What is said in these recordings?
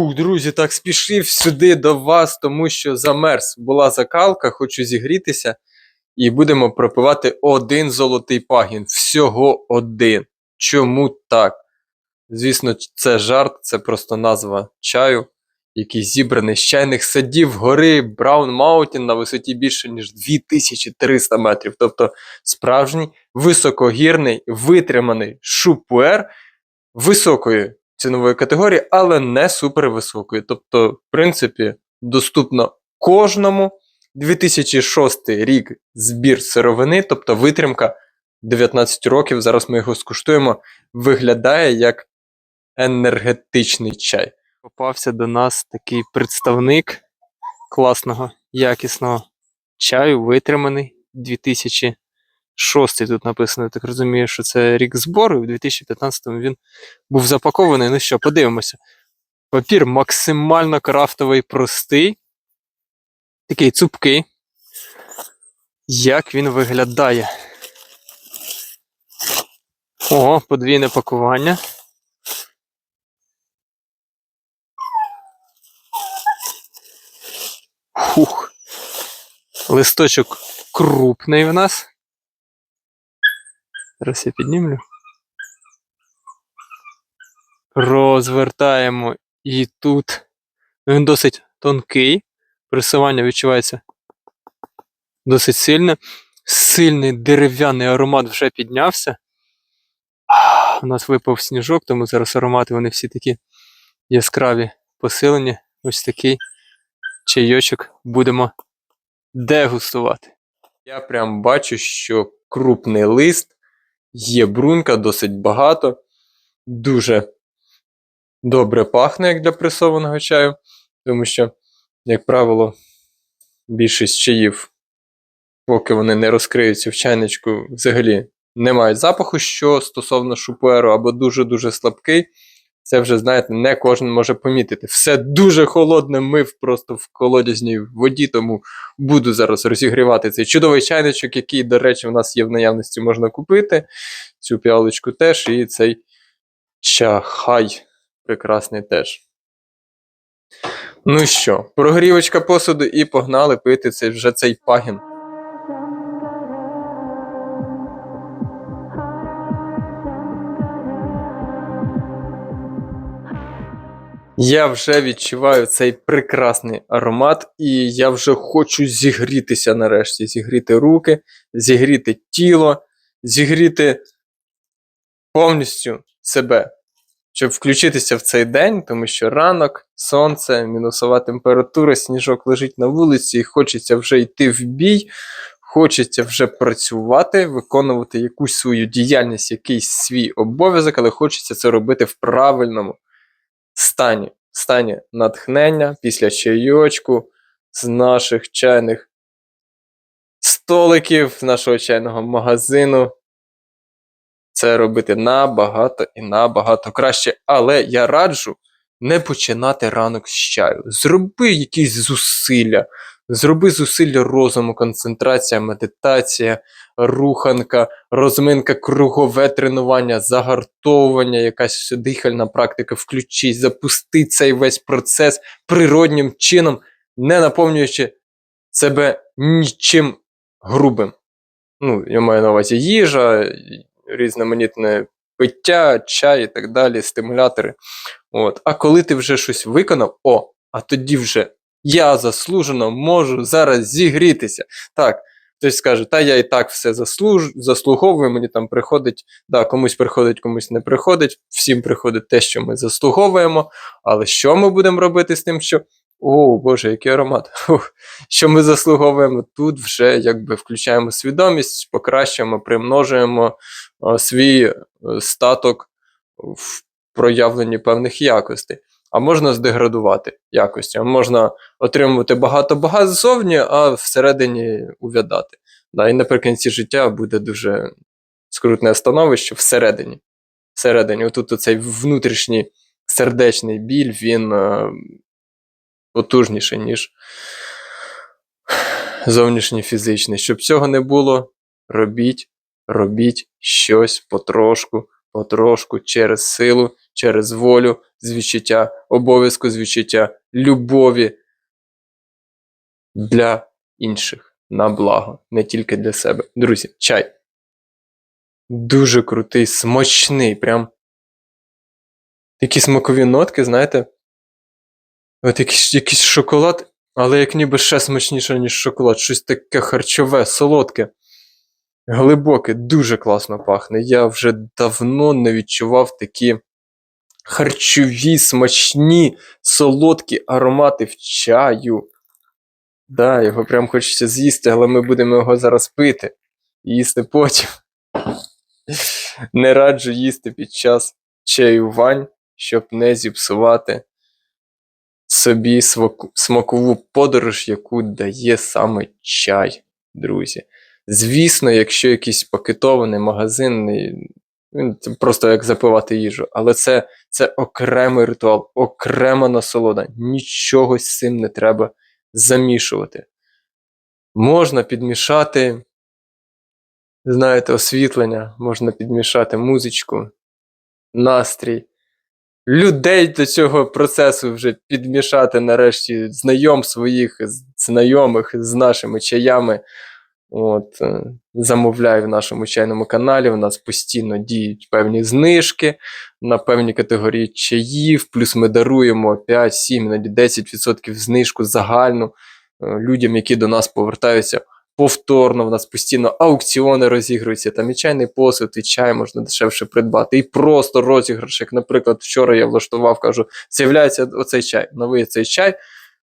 Фух, друзі, так спішив сюди до вас, тому що замерз. Була закалка, хочу зігрітися. І будемо пропивати один золотий пагін. Всього один. Чому так? Звісно, це жарт, це просто назва чаю, який зібраний з чайних садів гори Браун Маутін на висоті більше, ніж 2300 метрів. Тобто справжній високогірний витриманий шупуер високої цінової категорії, але не супервисокої. Тобто, в принципі, доступно кожному. 2006 рік збір сировини, тобто витримка 19 років. Зараз ми його скуштуємо. Виглядає як енергетичний чай. Попався до нас такий представник класного, якісного чаю, витриманий 2006 тут написано. Я так розумію, що це рік збору. і В 2015-му він був запакований. Ну що, подивимося. Папір максимально крафтовий, простий. Такий цупкий. Як він виглядає? О, подвійне пакування. Фух. Листочок крупний в нас. Зараз я піднімлю. Розвертаємо і тут. Він досить тонкий. Пресування відчувається досить сильне. Сильний дерев'яний аромат вже піднявся. У нас випав сніжок, тому зараз аромати вони всі такі яскраві, посилені. Ось такий чайочок будемо дегустувати. Я прям бачу, що крупний лист, є брунька досить багато, дуже добре пахне, як для пресованого чаю, тому що, як правило, більшість чаїв, поки вони не розкриються в чайничку, взагалі не мають запаху, що стосовно шупуеру, або дуже-дуже слабкий. Це вже, знаєте, не кожен може помітити. Все дуже холодне, мив просто в колодязній воді, тому буду зараз розігрівати цей чудовий чайничок, який, до речі, в нас є в наявності, можна купити. Цю піалочку теж, і цей чахай прекрасний теж. Ну що, прогрівочка посуду і погнали пити цей, вже цей пагін. Я вже відчуваю цей прекрасний аромат, і я вже хочу зігрітися нарешті. Зігріти руки, зігріти тіло, зігріти повністю себе, щоб включитися в цей день, тому що ранок, сонце, мінусова температура, сніжок лежить на вулиці, і хочеться вже йти в бій, хочеться вже працювати, виконувати якусь свою діяльність, якийсь свій обов'язок, але хочеться це робити в правильному стані, стані натхнення після чайочку з наших чайних столиків, з нашого чайного магазину. Це робити набагато і набагато краще. Але я раджу не починати ранок з чаю. Зроби якісь зусилля. Зроби зусилля розуму, концентрація, медитація, руханка, розминка, кругове тренування, загартовування, якась дихальна практика. Включись, запусти цей весь процес природнім чином, не наповнюючи себе нічим грубим. Ну, я маю на увазі їжа, різноманітне пиття, чай і так далі, стимулятори. От. А коли ти вже щось виконав, о, а тоді вже я заслужено можу зараз зігрітися. Так, хтось скаже, та я і так все заслуж... заслуговую, мені там приходить, да, комусь приходить, комусь не приходить, всім приходить те, що ми заслуговуємо. Але що ми будемо робити з тим, що. О, Боже, який аромат. Фух. Що ми заслуговуємо тут, вже якби включаємо свідомість, покращуємо, примножуємо о, свій е, статок в проявленні певних якостей. А можна здеградувати якості, а можна отримувати багато-багато ззовні, а всередині увядати. Да, і наприкінці життя буде дуже скрутне становище всередині. Всередині, отут оцей внутрішній сердечний біль, він е, потужніший, ніж зовнішній фізичний. Щоб цього не було, робіть, робіть щось потрошку, потрошку через силу, через волю з обов'язку з любові для інших на благо, не тільки для себе. Друзі, чай. Дуже крутий, смачний, прям. Такі смакові нотки, знаєте. От якийсь, якийсь шоколад, але як ніби ще смачніше, ніж шоколад. Щось таке харчове, солодке, глибоке, дуже класно пахне. Я вже давно не відчував такі харчові, смачні, солодкі аромати в чаю. Да, його прям хочеться з'їсти, але ми будемо його зараз пити і їсти потім. Не раджу їсти під час чаювань, щоб не зіпсувати собі смакову подорож, яку дає саме чай, друзі. Звісно, якщо якийсь пакетований магазинний, він просто як запивати їжу, але це, це окремий ритуал, окрема насолода. Нічого з цим не треба замішувати. Можна підмішати, знаєте, освітлення, можна підмішати музичку, настрій. Людей до цього процесу вже підмішати нарешті знайом своїх, знайомих з нашими чаями. От, е, замовляю в нашому чайному каналі. У нас постійно діють певні знижки на певні категорії чаїв, плюс ми даруємо 5, 7, навіть 10% знижку загальну е, людям, які до нас повертаються повторно. В нас постійно аукціони розігруються, там і чайний посуд, і чай можна дешевше придбати, і просто розіграш. Як, наприклад, вчора я влаштував, кажу, з'являється оцей чай, новий цей чай.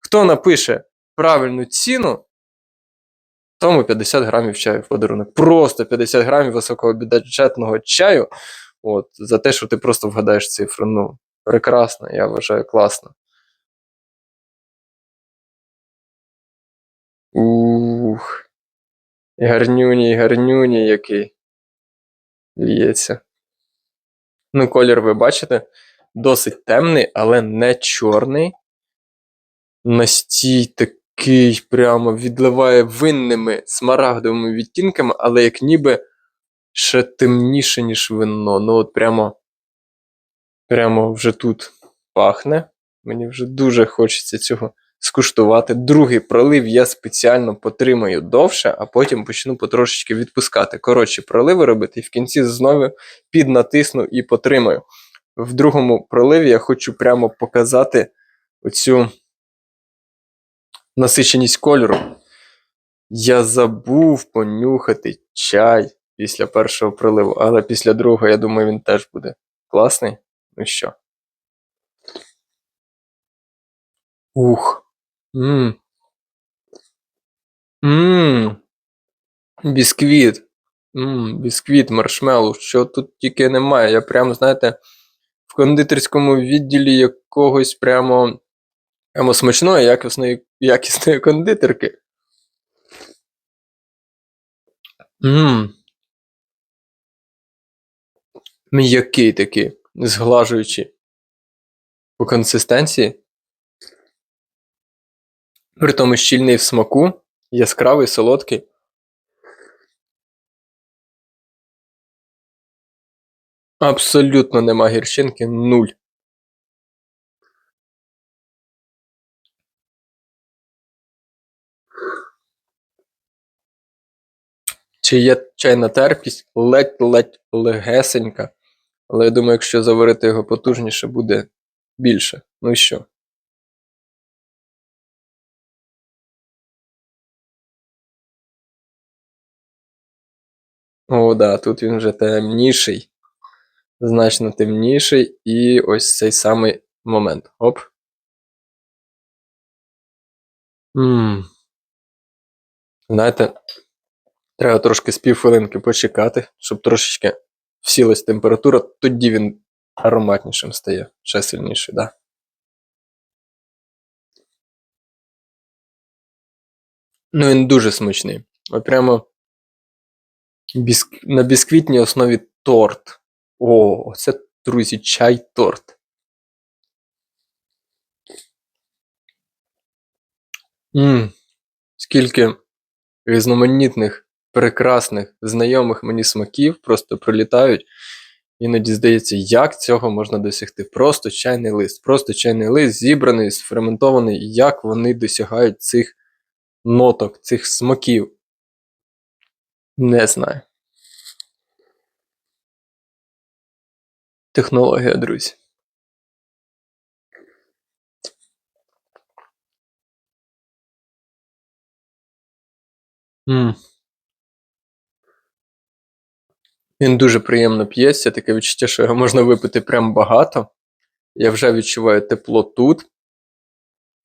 Хто напише правильну ціну, тому 50 грамів чаю в подарунок. Просто 50 грамів високобюджетного чаю. От, за те, що ти просто вгадаєш цифру. Ну, прекрасно, я вважаю, класно. Ух. І гарнюні, і гарнюні який лється. Ну, колір ви бачите, досить темний, але не чорний. Настій такий прямо відливає винними смарагдовими відтінками, але як ніби ще темніше, ніж вино. Ну, от прямо, прямо вже тут пахне. Мені вже дуже хочеться цього скуштувати. Другий пролив я спеціально потримаю довше, а потім почну потрошечки відпускати. Коротше, проливи робити і в кінці знову піднатисну і потримаю. В другому проливі я хочу прямо показати оцю насиченість кольору. Я забув понюхати чай після першого проливу, але після другого, я думаю, він теж буде класний. Ну що? Ух. Мм. Мм. Бісквіт. Мм, бісквіт, маршмеллоу. Що тут тільки немає. Я прямо, знаєте, в кондитерському відділі якогось прямо, прямо смачної, якісної, якісної кондитерки. Мм. М'який такий, зглажуючий по консистенції. При тому щільний в смаку, яскравий, солодкий. Абсолютно нема гірчинки, нуль. Чи є чайна терпкість, ледь-ледь легесенька. Але я думаю, якщо заварити його потужніше, буде більше. Ну і що? О, да, тут він вже темніший. Значно темніший. І ось цей самий момент. Оп. Знаєте, треба трошки з півхвилинки почекати, щоб трошечки всілась температура, тоді він ароматнішим стає, ще сильніший, да. Ну, він дуже смачний. Прямо біск... на бісквітній основі торт. О, це, друзі, чай-торт. Ммм, скільки різноманітних, прекрасних, знайомих мені смаків просто прилітають. Іноді здається, як цього можна досягти? Просто чайний лист, просто чайний лист, зібраний, сферментований, як вони досягають цих ноток, цих смаків. Не знаю. Технологія, друзі. М. Він дуже приємно п'ється, таке відчуття, що його можна випити прям багато. Я вже відчуваю тепло тут. В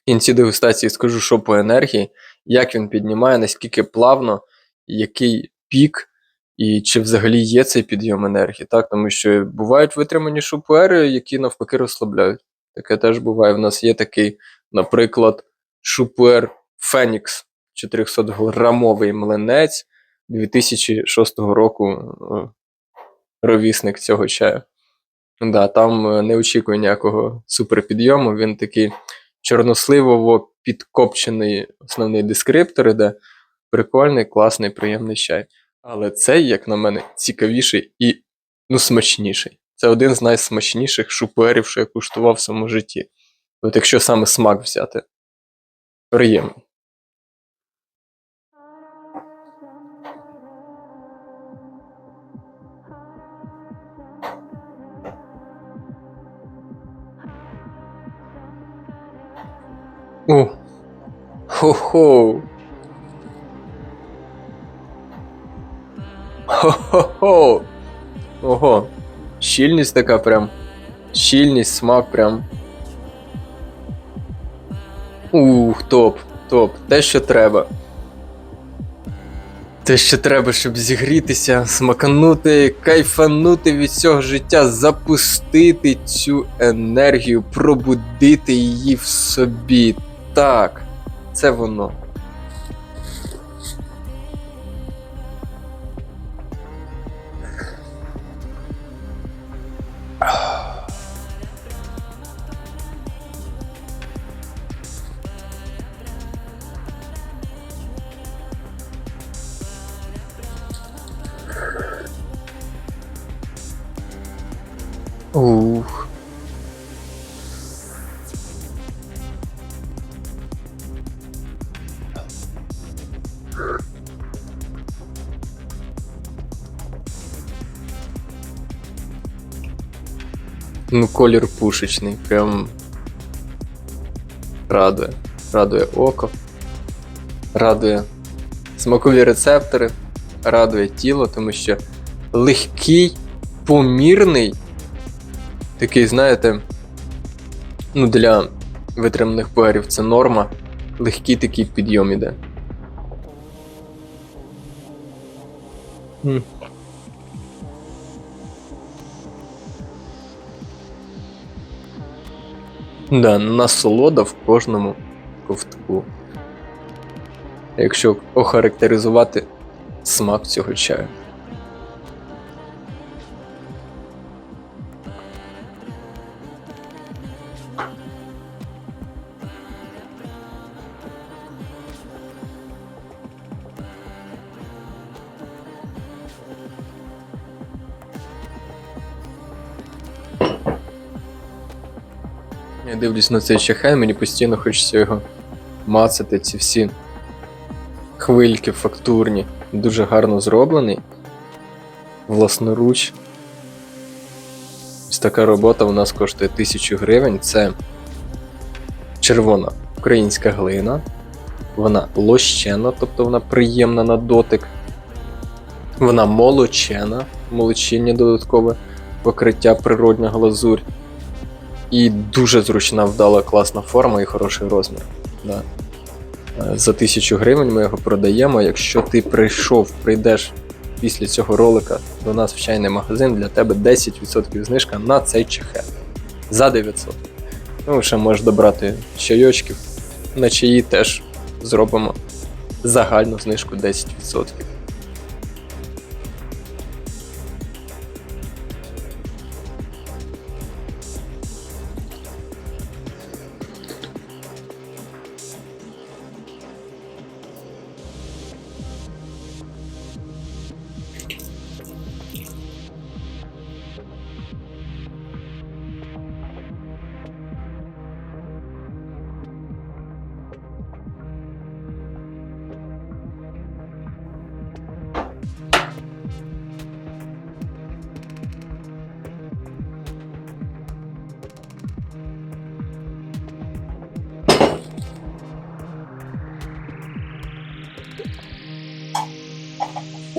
кінці дегустації скажу, що по енергії, як він піднімає, наскільки плавно, який пік, і чи взагалі є цей підйом енергії. Так? Тому що бувають витримані шупуери, які навпаки розслабляють. Таке теж буває. У нас є такий, наприклад, шупуер Фенікс 400-грамовий млинець 2006 року е, ровісник цього чаю. Да, там е, не очікує ніякого суперпідйому. Він такий чорносливово підкопчений основний дескриптор, іде прикольний, класний, приємний чай. Але цей, як на мене, цікавіший і ну, смачніший. Це один з найсмачніших шупуерів, що я куштував в своєму житті. От якщо саме смак взяти. Приємний. О! Хо-хо! Хо-хо-хо! Ого! Щільність така прям. Щільність, смак прям. Ух, топ, топ. Те, що треба. Те, що треба, щоб зігрітися, смаканути, кайфанути від цього життя, запустити цю енергію, пробудити її в собі. Так, це воно. Ну, колір пушечний, прям радує. Радує око, радує смакові рецептори, радує тіло, тому що легкий, помірний, такий, знаєте, ну, для витриманих пуерів це норма. Легкий такий підйом іде. Да, насолода в кожному ковтку. Якщо охарактеризувати смак цього чаю. Я дивлюсь на цей чахай, мені постійно хочеться його мацати, ці всі хвильки фактурні. Дуже гарно зроблений. Власноруч. Ось така робота у нас коштує 1000 гривень. Це червона українська глина. Вона лощена, тобто вона приємна на дотик. Вона молочена, молочіння додаткове покриття природня глазурь. І дуже зручна, вдала, класна форма і хороший розмір. Да. Е, За 1000 гривень ми його продаємо. Якщо ти прийшов, прийдеш після цього ролика до нас в чайний магазин, для тебе 10% знижка на цей чехет. За 900. Ну, ще можеш добрати чайочків. На чаї теж зробимо загальну знижку 10%.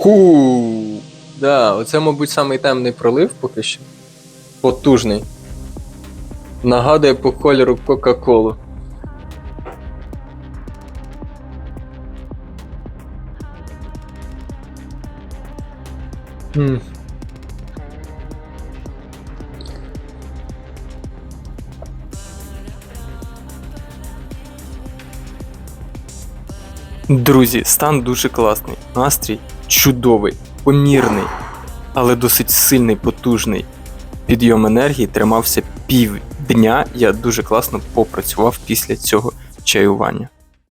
Ху. Да, оце, мабуть, самий темний пролив поки що. Потужний. Нагадує по кольору Кока-Колу. Друзі, стан дуже класний. Настрій чудовий, помірний, але досить сильний, потужний. Підйом енергії тримався півдня. Я дуже класно попрацював після цього чаювання.